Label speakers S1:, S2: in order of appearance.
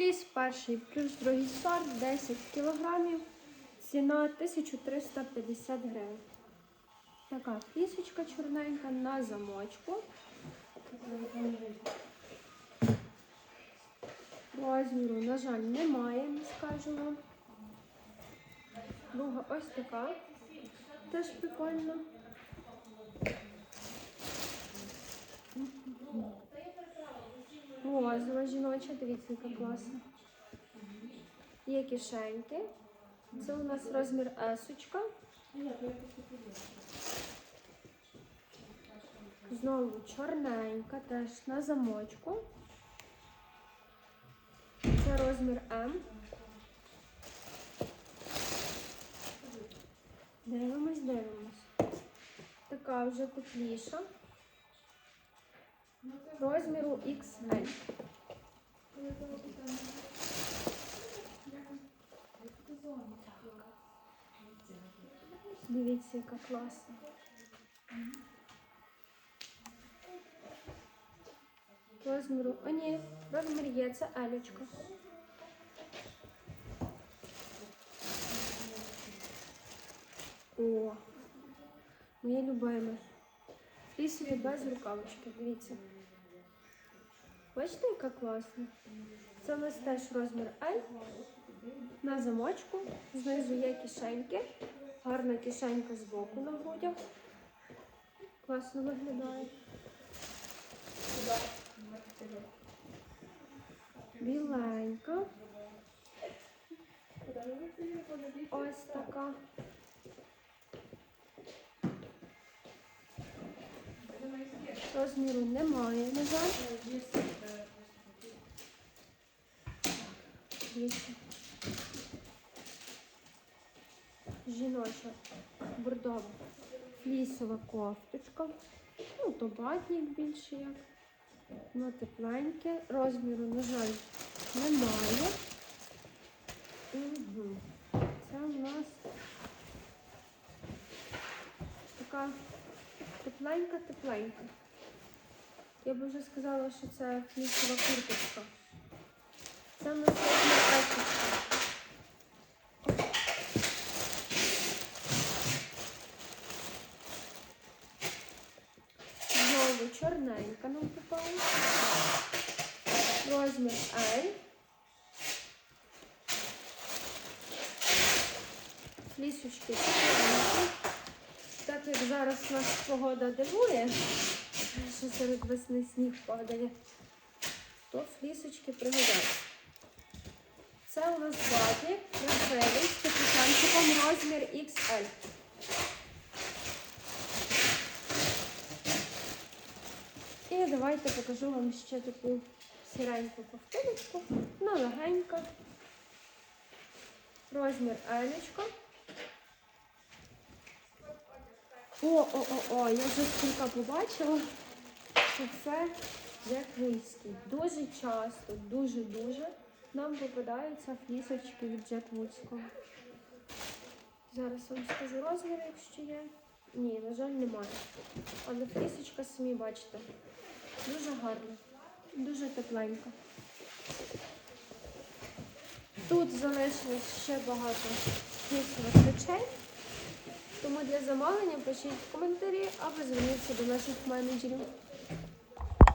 S1: Фліс перший плюс другий сорт 10 кілограмів. Ціна 1350 гривень. Така флісочка чорненька на замочку. Розміру, на жаль, немає, не скажу вам. Друга ось така. Теж прикольно. Розова жіноча, дивіться, яка класна. Є кишеньки. Це у нас розмір есочка. Знову чорненька, теж на замочку. Це розмір М. Дивимось, дивимось. Така вже тепліша. Розміру XL. Дивіться, яка класна. Розміру. О, ні, розмір є, це Елечка. О, моє Любиме. Флісові без рукавички, дивіться. Бачите, яка класна? Це у нас теж розмір L. На замочку. Знизу є кишеньки. Гарна кишенька з боку на грудях. Класно виглядає. Біленька. Ось така. Розміру немає, на жаль. Дивіться. Жіноча бордова флісова кофточка. Ну, то батник більше як. Воно тепленьке. Розміру, на жаль, немає. Угу. Це у нас така тепленька-тепленька. Я б вже сказала, що це флісова курточка. Це нас розмір. Знову чорненька нам попала. Розмір L. Флісочки тепленькі. Так як зараз нас погода дивує, що серед весни сніг падає, то флісочки пригодяться. Це у нас батник красивий з капюшончиком розмір XL. І давайте покажу вам ще таку сіреньку ковтиночку. Вона легенька. Розмір Елечка. О-о-о-о, я вже скільки побачила, що це джеквудський. Дуже часто, дуже-дуже нам попадаються флісочки від джеквудського. Зараз вам скажу розмір, якщо є. Ні, на жаль, немає. Але флісочка самі бачите. Дуже гарна, дуже тепленька. Тут залишилось ще багато флісових речей. Тому для замовлення пишіть в коментарі або зверніться до наших менеджерів.